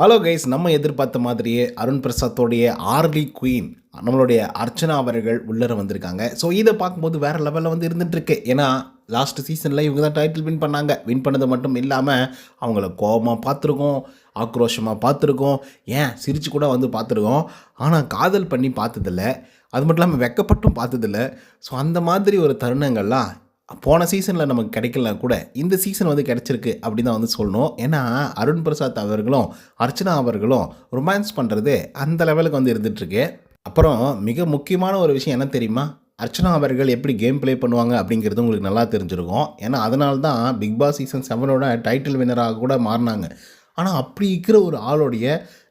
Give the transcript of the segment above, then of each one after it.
Hello guys நம்ம எதிர்பார்த்த மாதிரியே அருண் பிரசாத்தோடைய ஆர்லி குயின் நம்மளுடைய அர்ச்சனா அவர்கள் உள்ளர வந்திருக்காங்க. ஸோ இதை பார்க்கும்போது வேறு லெவலில் வந்து இருந்துகிட்ருக்கு ஏன்னா லாஸ்ட் சீசனில் இவங்க தான் டைட்டில் வின் பண்ணாங்க. வின் பண்ணது மட்டும் இல்லாமல் அவங்கள கோபமாக பார்த்துருக்கோம் ஆக்ரோஷமாக பார்த்துருக்கோம் ஏன் சிரித்து கூட வந்து பார்த்துருக்கோம். ஆனால் காதல் பண்ணி பார்த்ததில்ல. அது மட்டும் இல்லாமல் வெக்கப்பட்டும் பார்த்ததில்ல. ஸோ அந்த மாதிரி ஒரு தருணங்கள்லாம் போன சீசனில் நமக்கு கிடைக்கல கூட இந்த சீசன் வந்து கிடைச்சிருக்கு அப்படி தான் வந்து சொல்லணும். ஏன்னா அருண் பிரசாத் அவர்களும் அர்ச்சனா அவர்களும் ரொமான்ஸ் பண்ணுறது அந்த லெவலுக்கு வந்து இருந்துகிட்ருக்கு அப்புறம் மிக முக்கியமான ஒரு விஷயம் என்ன தெரியுமா? அர்ச்சனா அவர்கள் எப்படி கேம் ப்ளே பண்ணுவாங்க அப்படிங்கிறது உங்களுக்கு நல்லா தெரிஞ்சிருக்கும். ஏன்னா அதனால தான் பிக் பாஸ் சீசன் செவனோட டைட்டில் வின்னராக கூட மாறினாங்க. ஆனால் அப்படி இருக்கிற ஒரு ஆளுடைய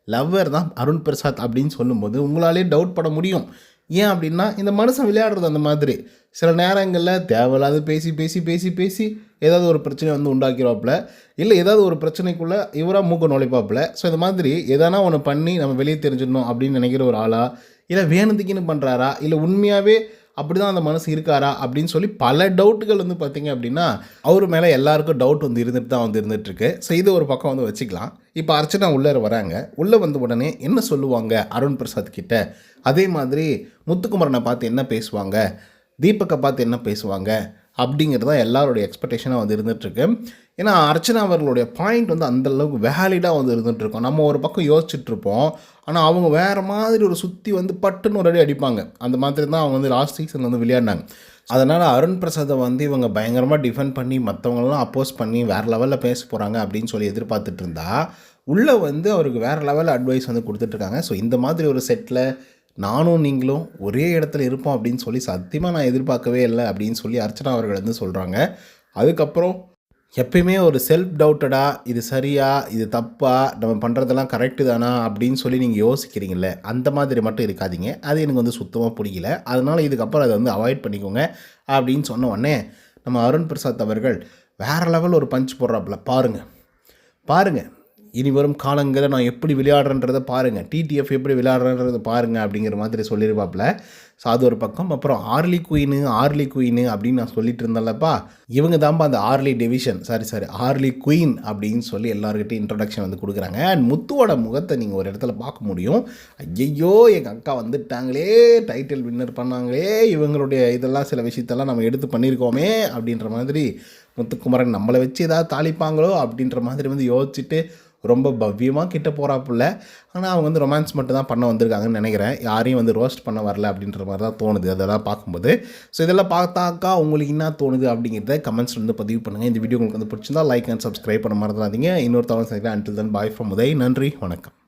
லவ்வர் தான் அருண் பிரசாத் அப்படின்னு சொல்லும்போது உங்களாலே டவுட் பட முடியும். ஏன் அப்படின்னா இந்த மனுஷன் விளையாடுறது அந்த மாதிரி. சில நேரங்களில் தேவையில்லாத பேசி பேசி பேசி பேசி ஏதாவது ஒரு பிரச்சனை வந்து உண்டாக்கிறாப்புல இல்லை ஏதாவது ஒரு பிரச்சனைக்குள்ளே இவராக மூக்க நுழைப்பாப்புல. ஸோ இந்த மாதிரி எதனா ஒன்று பண்ணி நம்ம வெளியே தெரிஞ்சிடணும் அப்படின்னு நினைக்கிற ஒரு ஆளா இல்லை வேணுதுக்குன்னு பண்ணுறாரா இல்லை உண்மையாகவே அப்படி தான் அந்த மனசு இருக்காரா அப்படின்னு சொல்லி பல டவுட்டுகள் வந்து பார்த்தீங்க அப்படின்னா அவர் மேலே எல்லாருக்கும் டவுட் வந்து இருந்துட்டு தான் வந்து இருந்துகிட்ருக்கு ஸோ இது ஒரு பக்கம் வந்து வச்சுக்கலாம். இப்போ அர்ச்சனா உள்ளே வராங்க. உள்ளே வந்த உடனே என்ன சொல்லுவாங்க அருண் பிரசாத் கிட்ட? அதே மாதிரி முத்துக்குமரனை பார்த்து என்ன பேசுவாங்க? தீபக்கை பார்த்து என்ன பேசுவாங்க? அப்படிங்கிறது தான் எல்லாருடைய எக்ஸ்பெக்டேஷனாக வந்து இருந்துகிட்ருக்கு ஏன்னா அர்ச்சனா அவர்களுடைய பாயிண்ட் வந்து அந்தளவுக்கு வேலிடாக வந்து இருந்துகிட்ருக்கோம் நம்ம ஒரு பக்கம் யோசிச்சுட்ருப்போம் ஆனால் அவங்க வேறு மாதிரி ஒரு சுற்றி வந்து பட்டுன்னு ஒரு அடி அடிப்பாங்க. அந்த மாதிரி தான் அவங்க வந்து லாஸ்ட் சீசனில் வந்து விளையாடினாங்க. அதனால் அருண் பிரசாதை வந்து இவங்க பயங்கரமாக டிஃபெண்ட் பண்ணி மற்றவங்களெலாம் அப்போஸ் பண்ணி வேறு லெவலில் பேச போகிறாங்க அப்படின்னு சொல்லி எதிர்பார்த்துட்டு இருந்தா உள்ளே வந்து அவருக்கு வேறு லெவலில் அட்வைஸ் வந்து கொடுத்துட்ருக்காங்க ஸோ இந்த மாதிரி ஒரு செட்டில் நானும் நீங்களும் ஒரே இடத்துல இருப்போம் அப்படின்னு சொல்லி சத்தியமாக நான் எதிர்பார்க்கவே இல்லை அப்படின்னு சொல்லி அர்ச்சனா அவர்கள் வந்து சொல்கிறாங்க அதுக்கப்புறம் எப்பயுமே ஒரு செல்ஃப் டவுட்டடாக இது சரியா இது தப்பா நம்ம பண்ணுறதெல்லாம் கரெக்டு தானா அப்படின்னு சொல்லி நீங்கள் யோசிக்கிறீங்களே அந்த மாதிரி மட்டும் இருக்காதீங்க. அது எனக்கு வந்து சுத்தமாக பிடிக்கல அதனால் இதுக்கப்புறம் அதை வந்து அவாய்ட் பண்ணிக்கோங்க அப்படின்னு சொன்ன உடனே நம்ம அருண் பிரசாத் அவர்கள் வேறு லெவல் ஒரு பஞ்ச் போடுறாப்புல. பாருங்கள் பாருங்கள் இனி வரும் காலங்களில் நான் எப்படி விளையாடுறன்றதை பாருங்கள் டிடிஎஃப் எப்படி விளையாடுறன்றதை பாருங்கள் அப்படிங்கிற மாதிரி சொல்லியிருப்பாப்புல ஸோ அது ஒரு பக்கம். அப்புறம் ஆர்லி குயினு ஆர்லி குயினு அப்படின்னு நான் சொல்லிட்டு இருந்தேன்லப்பா. இவங்க தான்ப்பா அந்த Harley division sorry sorry Harley Quinn அப்படின்னு சொல்லி எல்லாருக்கிட்டையும் இன்ட்ரடக்ஷன் வந்து கொடுக்குறாங்க. அண்ட் முத்துவோட முகத்தை நீங்கள் ஒரு இடத்துல பார்க்க முடியும். ஐயையோ எங்கள் அக்கா வந்துட்டாங்களே. Title winner பண்ணாங்களே. இவங்களுடைய இதெல்லாம் சில விஷயத்தெல்லாம் நம்ம எடுத்து பண்ணியிருக்கோமே அப்படின்ற மாதிரி முத்துக்குமரன் நம்மளை வச்சு ஏதாவது தாளிப்பாங்களோ அப்படின்ற மாதிரி வந்து யோசிச்சுட்டு ரொம்ப பவ்யமாக கிட்ட போகிறாப்புல ஆனால் அவங்க வந்து ரொமான்ஸ் மட்டும் தான் பண்ண வந்திருக்காங்கன்னு நினைக்கிறேன். யாரையும் வந்து ரோஸ்ட் பண்ண வரல அப்படின்ற மாதிரி தான் தோணுது. அதெல்லாம் பார்க்கும்போது. ஸோ இதெல்லாம் பார்த்தாக்கா உங்களுக்கு என்ன தோணுது அப்படிங்கிறத கமெண்ட்ஸ் வந்து பதிவு பண்ணுங்கள் இந்த வீடியோ உங்களுக்கு வந்து பிடிச்சிருந்தா லைக் அண்ட் சப்ஸ்கிரைப் பண்ண மறந்துடாதீங்க. இன்னொரு தவணை சந்திக்கிறேன் until then bye from Uday நன்றி. வணக்கம்.